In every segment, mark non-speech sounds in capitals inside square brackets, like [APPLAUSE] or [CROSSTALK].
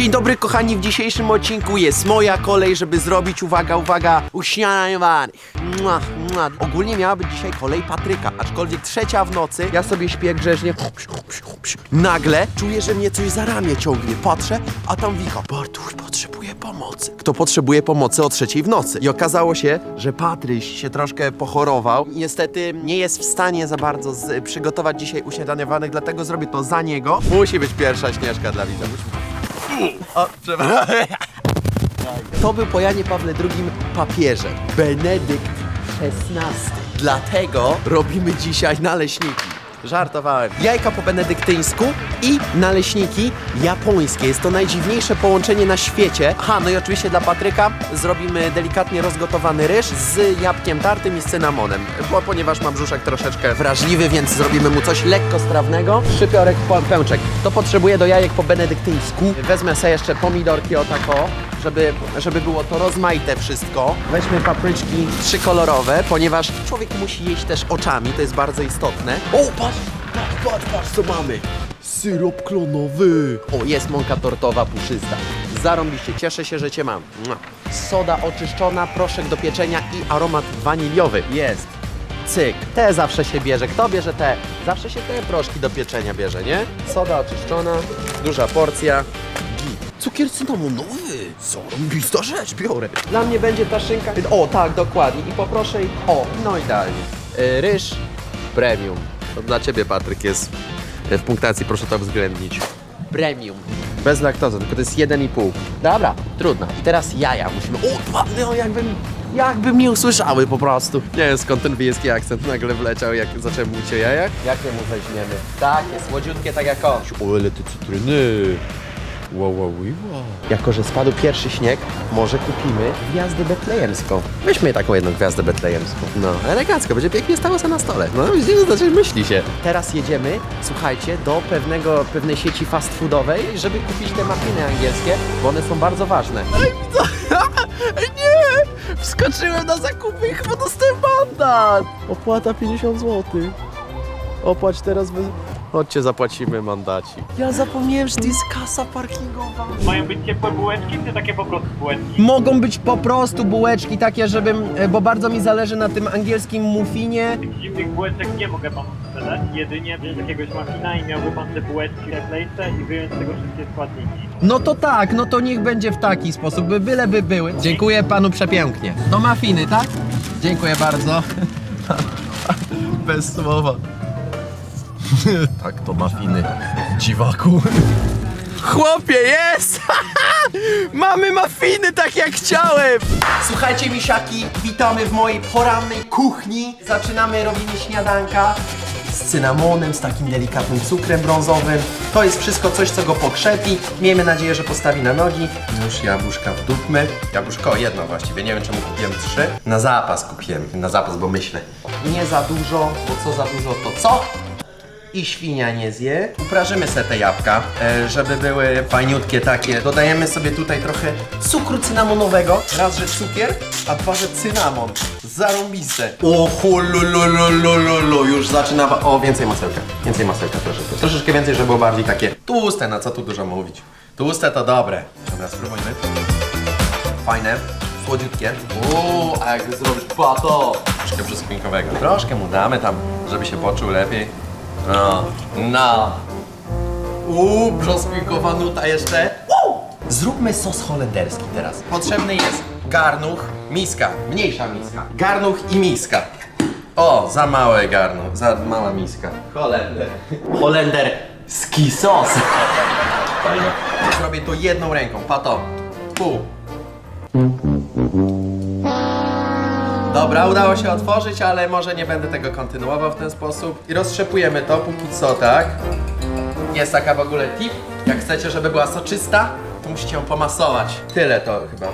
Dzień dobry kochani, w dzisiejszym odcinku jest moja kolej, żeby zrobić, uwaga, uwaga, uśniadanych. Ogólnie miała być dzisiaj kolej Patryka, aczkolwiek trzecia w nocy, ja sobie śpię grzecznie. Nagle czuję, że mnie coś za ramię ciągnie. Patrzę, a tam Wika. Bartuś potrzebuje pomocy. Kto potrzebuje pomocy o trzeciej w nocy? I okazało się, że Patryś się troszkę pochorował. Niestety nie jest w stanie za bardzo przygotować dzisiaj uśniadaniowanych, dlatego zrobię to za niego. Musi być pierwsza śnieżka dla widza. O, przepraszam. To był po Janie Pawle II papieże, Benedykt XVI. Dlatego robimy dzisiaj naleśniki. Żartowałem. Jajka po benedyktyńsku i naleśniki japońskie. Jest to najdziwniejsze połączenie na świecie. Aha, no i oczywiście dla Patryka zrobimy delikatnie rozgotowany ryż z jabłkiem tartym i z cynamonem. Bo, ponieważ mam brzuszek troszeczkę wrażliwy, więc zrobimy mu coś lekko strawnego. Szypiorek po- pęczek. To potrzebuję do jajek po benedyktyńsku. Wezmę sobie jeszcze pomidorki o tako żeby, żeby było to rozmaite wszystko. Weźmy papryczki trzykolorowe, ponieważ człowiek musi jeść też oczami, to jest bardzo istotne. O, patrz, patrz, patrz, patrz co mamy. Syrop klonowy. O, jest mąka tortowa puszysta. Zarąbiście, cieszę się, że cię mam. Mua. Soda oczyszczona, proszek do pieczenia i aromat waniliowy. Jest. Cyk. Te zawsze się bierze. Kto bierze te? Zawsze się te proszki do pieczenia bierze, nie? Soda oczyszczona, duża porcja. Git. Cukier cynamonowy. Zarąbista rzecz, biorę. Dla mnie będzie ta szynka. O, tak, dokładnie. I poproszę ich. O, no idealnie. Yy, ryż premium. To dla ciebie, Patryk, jest yy, w punktacji, proszę to uwzględnić. Premium. Bez laktozy, tylko to jest 1,5. Dobra, trudno. I teraz jaja musimy. O, dwa, no jakbym. Jakby mnie usłyszały po prostu. Nie wiem skąd ten wiejski akcent nagle wleciał, jak zacząłem mówić o jajach. Jakie mu weźmiemy? Tak, jest słodziutkie tak jak on. O, ile ty cytryny. Wow, wow, wow. Jako, że spadł pierwszy śnieg, może kupimy gwiazdę betlejemską. Weźmy taką jedną gwiazdę betlejemską. No, elegancko, będzie pięknie stało sobie na stole. No, widzicie, znaczy myśli się. Teraz jedziemy, słuchajcie, do pewnego, pewnej sieci fast foodowej, żeby kupić te mafiny angielskie, bo one są bardzo ważne. Ej, co? [LAUGHS] Nie! Wskoczyłem na zakupy i chyba dostałem mandat! Opłata 50 zł. Opłać teraz wy... Chodźcie, zapłacimy mandaci. Ja zapomniałem, że to jest kasa parkingowa. Mają być ciepłe bułeczki, czy takie po prostu bułeczki? Mogą być po prostu bułeczki takie, żebym, e, bo bardzo mi zależy na tym angielskim muffinie. Tych zimnych bułeczek nie mogę panu sprzedać. Jedynie wziąć jakiegoś mafina i miałby pan te bułeczki cieplejsze i wyjąć z tego wszystkie składniki. No to tak, no to niech będzie w taki sposób, by byle by były. Dziękuję panu przepięknie. To mafiny, tak? Dziękuję bardzo. [LAUGHS] Bez słowa. [LAUGHS] tak, to mafiny. Dziwaku. Chłopie, jest! [LAUGHS] Mamy mafiny tak jak chciałem! Słuchajcie, misiaki, witamy w mojej porannej kuchni. Zaczynamy robienie śniadanka z cynamonem, z takim delikatnym cukrem brązowym. To jest wszystko coś, co go pokrzepi. Miejmy nadzieję, że postawi na nogi. Już jabłuszka wdupmy. Jabłuszko jedno właściwie, nie wiem czemu kupiłem trzy. Na zapas kupiłem, na zapas, bo myślę. Nie za dużo, bo co za dużo to co? I świnia nie zje. Uprażymy sobie te jabłka, e, żeby były fajniutkie takie. Dodajemy sobie tutaj trochę cukru cynamonowego. Raz, że cukier, a dwa, że cynamon. Zarąbiste. O hulululululu, już zaczyna... O, więcej masełka. Więcej masełka troszeczkę. Troszeczkę więcej, żeby było bardziej takie tłuste, na co tu dużo mówić. Tłuste to dobre. Dobra, spróbujmy. Fajne, słodziutkie. Uuu, a jak zrobisz pato? Troszkę brzoskwinkowego. Troszkę mu damy tam, żeby się poczuł lepiej. No, no. Uuu, brzoskwinkowa nuta jeszcze. Uuu. Zróbmy sos holenderski teraz. Potrzebny jest garnuch, miska, mniejsza miska. Garnuch i miska. O, za małe garnuch, za mała miska. Holender. Holenderski sos. Fajnie. Zrobię to jedną ręką, pato. Pół. Dobra, udało się otworzyć, ale może nie będę tego kontynuował w ten sposób. I roztrzepujemy to póki co, tak? Jest taka w ogóle tip. Jak chcecie, żeby była soczysta, to musicie ją pomasować. Tyle to chyba.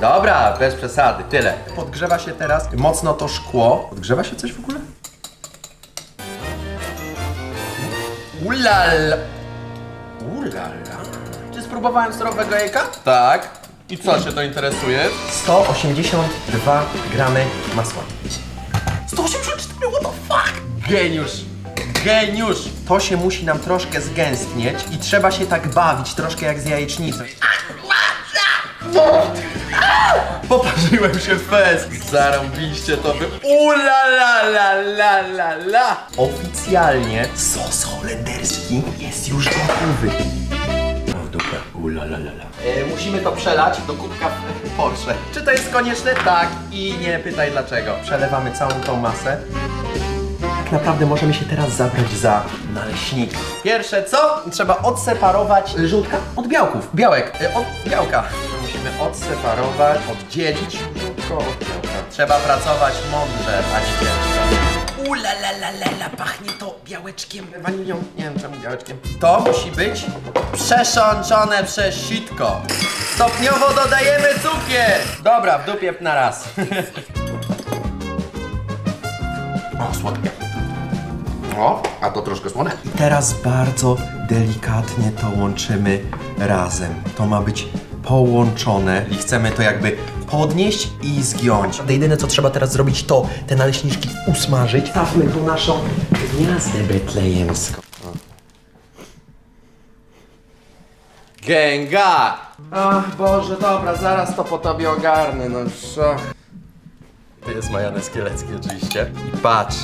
Dobra, bez przesady, tyle. Podgrzewa się teraz mocno to szkło. Podgrzewa się coś w ogóle? Ulala. Ulala. Czy spróbowałem surowego jajka? Tak. I co się to interesuje? 182 gramy masła. 184, what the fuck? Geniusz! Geniusz! to się musi nam troszkę zgęstnieć i trzeba się tak bawić, troszkę jak z jajecznicą. Poparzyłem się fest. Zarąbiście to by... Ula la la la la la. Oficjalnie sos holenderski jest już gotowy. O, dobra. Ula la la la. E, musimy to przelać do kubka w [LAUGHS] Porsche. Czy to jest konieczne? Tak. I nie pytaj dlaczego. Przelewamy całą tą masę. Tak naprawdę możemy się teraz zabrać za naleśniki. Pierwsze co? Trzeba odseparować żółtka od białków. Białek e, od białka. Musimy odseparować, oddzielić żółtko od białka. Trzeba pracować mądrze, a nie ciężko. Ula la la la la, pachnie to białeczkiem, wanilią, nie wiem czemu białeczkiem. To musi być przesączone przez sitko. Stopniowo dodajemy cukier. Dobra, w dupie na raz. o, słodkie. O, a to troszkę słone. I teraz bardzo delikatnie to łączymy razem. To ma być połączone i chcemy to jakby podnieść i zgiąć. Jedyne co trzeba teraz zrobić to te naleśniczki usmażyć. Stawmy tu naszą gniazdę betlejemską. Gęga! Ach Boże, dobra, zaraz to po tobie ogarnę, no szach. To jest majonez kielecki oczywiście. I patrz.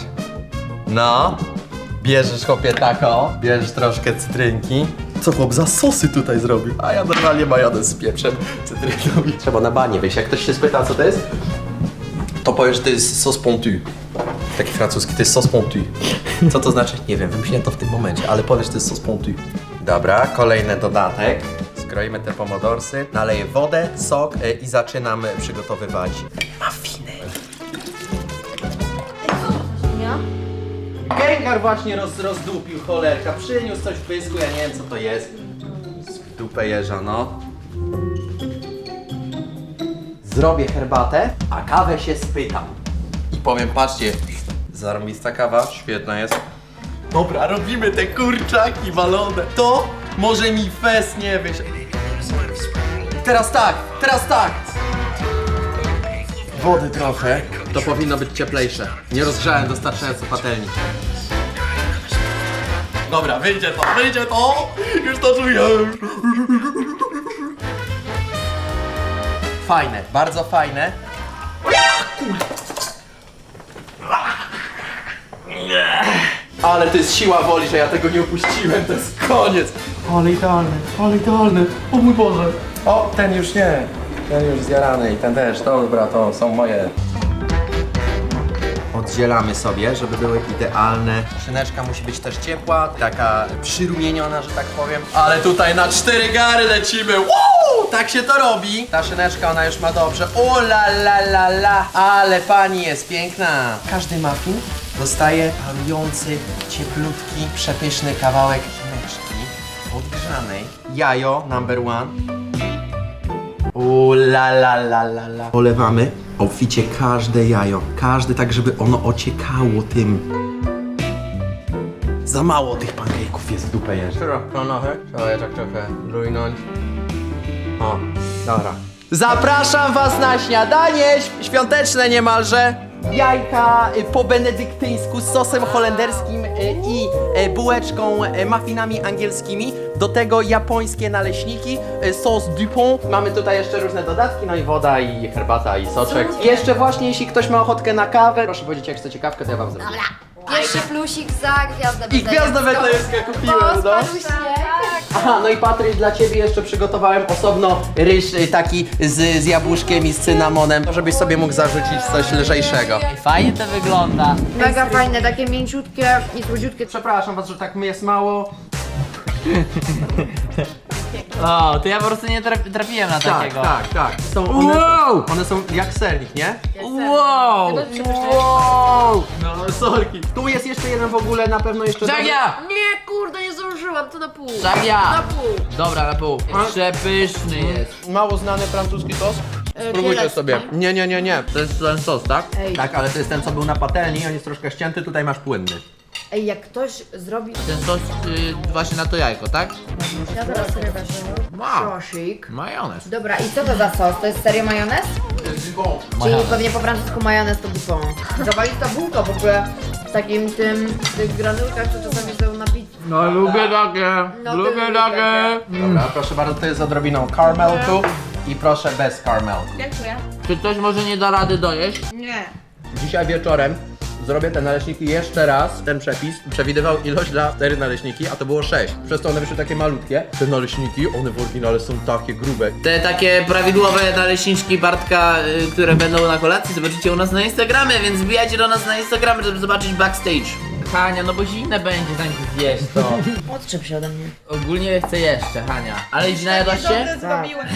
No, bierzesz chłopie tako, bierzesz troszkę cytrynki. Co chłop za sosy tutaj zrobił? A ja normalnie majonez z pieprzem cytrynowi. Trzeba na banie wyjść. Jak ktoś się spyta co to jest, to powiesz, to jest sos pontu. Taki francuski, to jest sos pontu. Co to znaczy? Nie wiem, wymyśliłem to w tym momencie, ale powiesz, to jest sos pontu. Dobra, kolejny dodatek. Skroimy te pomodorsy, naleję wodę, sok e, i zaczynam przygotowywać muffiny. Gengar właśnie roz, rozdupił cholerka, przyniósł coś w pysku, ja nie wiem co to jest. Z dupę jeża, no. Zrobię herbatę, a kawę się spytam. I powiem, patrzcie, zarąbista kawa, świetna jest. Dobra, robimy te kurczaki walone. To może mi fest nie wyjść. Teraz tak, teraz tak. Wody trochę. To powinno być cieplejsze. Nie rozgrzałem dostarczająco patelni. Dobra, wyjdzie to, wyjdzie to! Już to czuję! Fajne, bardzo fajne. Ale to jest siła woli, że ja tego nie upuściłem, to jest koniec. Ale idealny, ale idealny, o mój Boże. O, ten już nie, ten już zjarany i ten też, dobra, to są moje. Oddzielamy sobie, żeby były idealne. Szyneczka musi być też ciepła, taka przyrumieniona, że tak powiem. Ale tutaj na cztery gary lecimy. Woo! Tak się to robi. Ta szyneczka, ona już ma dobrze. O la la la la. Ale pani jest piękna. Każdy muffin dostaje parujący, cieplutki, przepyszny kawałek szyneczki podgrzanej. Jajo number one. U la la la la la. Polewamy obficie każde jajo. Każde tak, żeby ono ociekało tym. Za mało tych pancake'ów jest w dupę jeszcze. Trochę, trzeba tak trochę rujnąć. O, dobra. Zapraszam was na śniadanie św- świąteczne niemalże. Jajka y, po benedyktyńsku z sosem holenderskim y, i y, bułeczką, y, muffinami angielskimi. Do tego japońskie naleśniki, y, sos Dupont. Mamy tutaj jeszcze różne dodatki, no i woda, i herbata, i soczek. Jeszcze właśnie, jeśli ktoś ma ochotkę na kawę, proszę powiedzieć, jak chcecie kawkę, to ja wam zrobię. Pierwszy plusik za gwiazdę I gwiazdę betlejemską kupiłem, no. Spadł śnieg. Aha, no i Patryk, dla Ciebie jeszcze przygotowałem osobno ryż y, taki z, z jabłuszkiem i z cynamonem, żebyś sobie mógł zarzucić coś lżejszego. Fajnie to wygląda. Mega fajne, takie mięciutkie i słodziutkie. Przepraszam Was, że tak mnie jest mało. O, to ja po prostu nie traf, trafiłem na Tak, takiego. tak, tak. Są one, Wow! one są jak sernik, nie? Wow! Wow! No, sorki. Tu jest jeszcze jeden w ogóle, na pewno jeszcze... Żabia! Nie, kurde, nie zdążyłam, to na pół. Na pół. Dobra, na pół. Przepyszny jest. Mało znany francuski sos. E, Spróbujcie kielecki. sobie. Nie, nie, nie, nie. To jest ten sos, tak? Ej, Tak, ale to jest ten, co był na patelni, on jest troszkę ścięty, tutaj masz płynny. Ej, jak ktoś zrobi... Ten sos y, właśnie na to jajko, tak? Ja teraz rybę się Wow. Sosik. Majonez. Dobra, i co to za sos? To jest serio majonez? Czyli pewnie po francusku majonez to dupą. Zawalista bułka w ogóle w takim tym, w tych granulkach, co czasami są na pizzę. No lubię takie, No lubię lubię takie. Dobra, proszę bardzo, to jest z odrobiną karmelku i proszę bez karmelku. Dziękuję. Czy ktoś może nie da rady dojeść? Nie. Dzisiaj wieczorem zrobię te naleśniki jeszcze raz. Ten przepis przewidywał ilość dla 4 naleśniki, a to było 6. Przez to one wyszły takie malutkie. Te naleśniki, one w oryginale są takie grube. Te takie prawidłowe naleśniczki Bartka, y, które będą na kolacji, zobaczycie u nas na Instagramie, więc wbijajcie do nas na Instagram, żeby zobaczyć backstage. Hania, no bo zimne będzie zanim ty zjesz to. [LAUGHS] Odczep się ode mnie. Ogólnie chcę jeszcze, Hania. Ale źle najadłaś się? zrobiłem.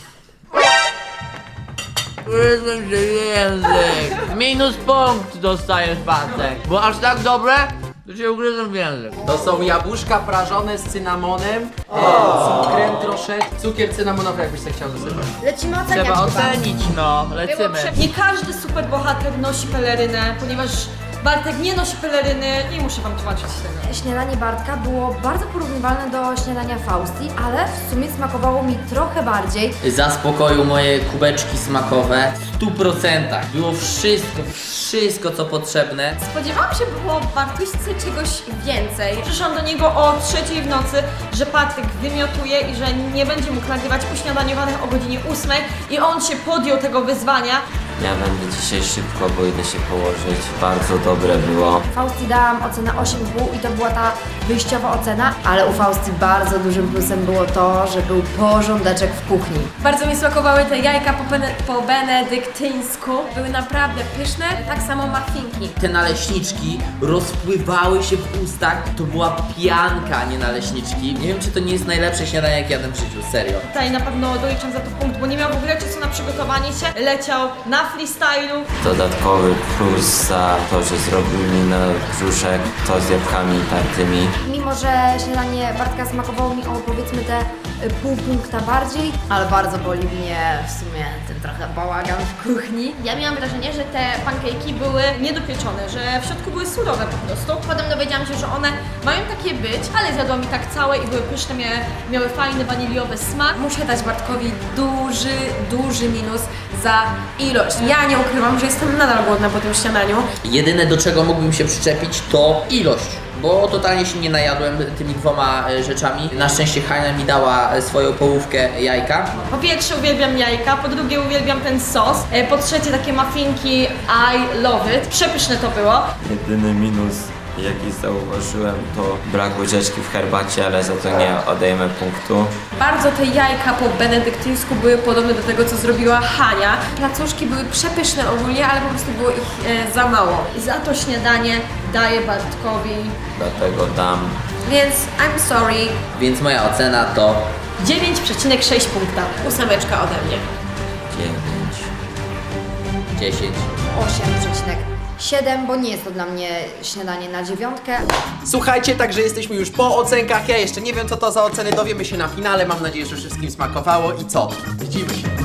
[LAUGHS] Ugryzłem się język. Minus punkt dostajesz, Bartek. Bo aż tak dobre, to się ugryzłem w język. To są jabłuszka prażone z cynamonem, cukrem troszeczkę, cukier cynamonowy jakbyś sobie chciał zasypać. Lecimy oceniać Trzeba chyba. ocenić, no. Było Lecimy. prze- Nie każdy superbohater nosi pelerynę, ponieważ Bartek nie nosi peleryny, nie muszę wam tłumaczyć tego. Śniadanie Bartka było bardzo porównywalne do śniadania Fausti, ale w sumie smakowało mi trochę bardziej. Zaspokoił moje kubeczki smakowe w 100%. Było wszystko, wszystko co potrzebne. Spodziewałam się po Bartuśce czegoś więcej. Przyszłam do niego o trzeciej w nocy, że Patryk wymiotuje i że nie będzie mógł nagrywać uśniadaniowanych o godzinie 8 i on się podjął tego wyzwania. Ja będę dzisiaj szybko, bo idę się położyć. Bardzo dobre było. Fausti dałam ocenę 8,5 i to była ta wyjściowa ocena, ale u Fausti bardzo dużym plusem było to, że był porządeczek w kuchni. Bardzo mi smakowały te jajka po, bene, po benedyktyńsku. Były naprawdę pyszne, tak samo muffinki. Te naleśniczki rozpływały się w ustach. To była pianka, a nie naleśniczki. Nie wiem, czy to nie jest najlepsze śniadanie, jak jadłem w życiu, serio. Tutaj na pewno doliczam za to punkt, bo nie miał w ogóle czasu na przygotowanie się. Leciał na freestylu. Dodatkowy plus za to, że zrobił mi na brzuszek to z jabłkami tartymi. Mimo, że śniadanie Bartka smakowało mi o powiedzmy te y, pół punkta bardziej, ale bardzo boli mnie w sumie ten trochę bałagan w kuchni. Ja miałam wrażenie, że te pancake'i były niedopieczone, że w środku były surowe po prostu. Potem dowiedziałam się, że one mają takie być, ale zjadłam i tak całe i były pyszne, miały, miały fajny waniliowy smak. Muszę dać Bartkowi duży, duży minus za ilość. Ja nie ukrywam, że jestem nadal głodna po tym śniadaniu. Jedyne do czego mógłbym się przyczepić to ilość. Bo totalnie się nie najadłem tymi dwoma e, rzeczami. Na szczęście Hania mi dała e, swoją połówkę jajka. Po pierwsze uwielbiam jajka, po drugie uwielbiam ten sos, e, po trzecie takie muffinki I love it. Przepyszne to było. Jedyny minus, jaki zauważyłem, to brak łyżeczki w herbacie, ale za to nie odejmę punktu. Bardzo te jajka po benedyktyńsku były podobne do tego, co zrobiła Hania. Placuszki były przepyszne ogólnie, ale po prostu było ich e, za mało. Za to śniadanie daję Bartkowi Dlatego dam Więc I'm sorry. Więc moja ocena to 9,6 punkta. Ósemeczka ode mnie. 9. 10. 8,7, bo nie jest to dla mnie śniadanie na dziewiątkę. Słuchajcie, także jesteśmy już po ocenkach. Ja jeszcze nie wiem, co to za oceny. Dowiemy się na finale. Mam nadzieję, że wszystkim smakowało. I co? Widzimy się.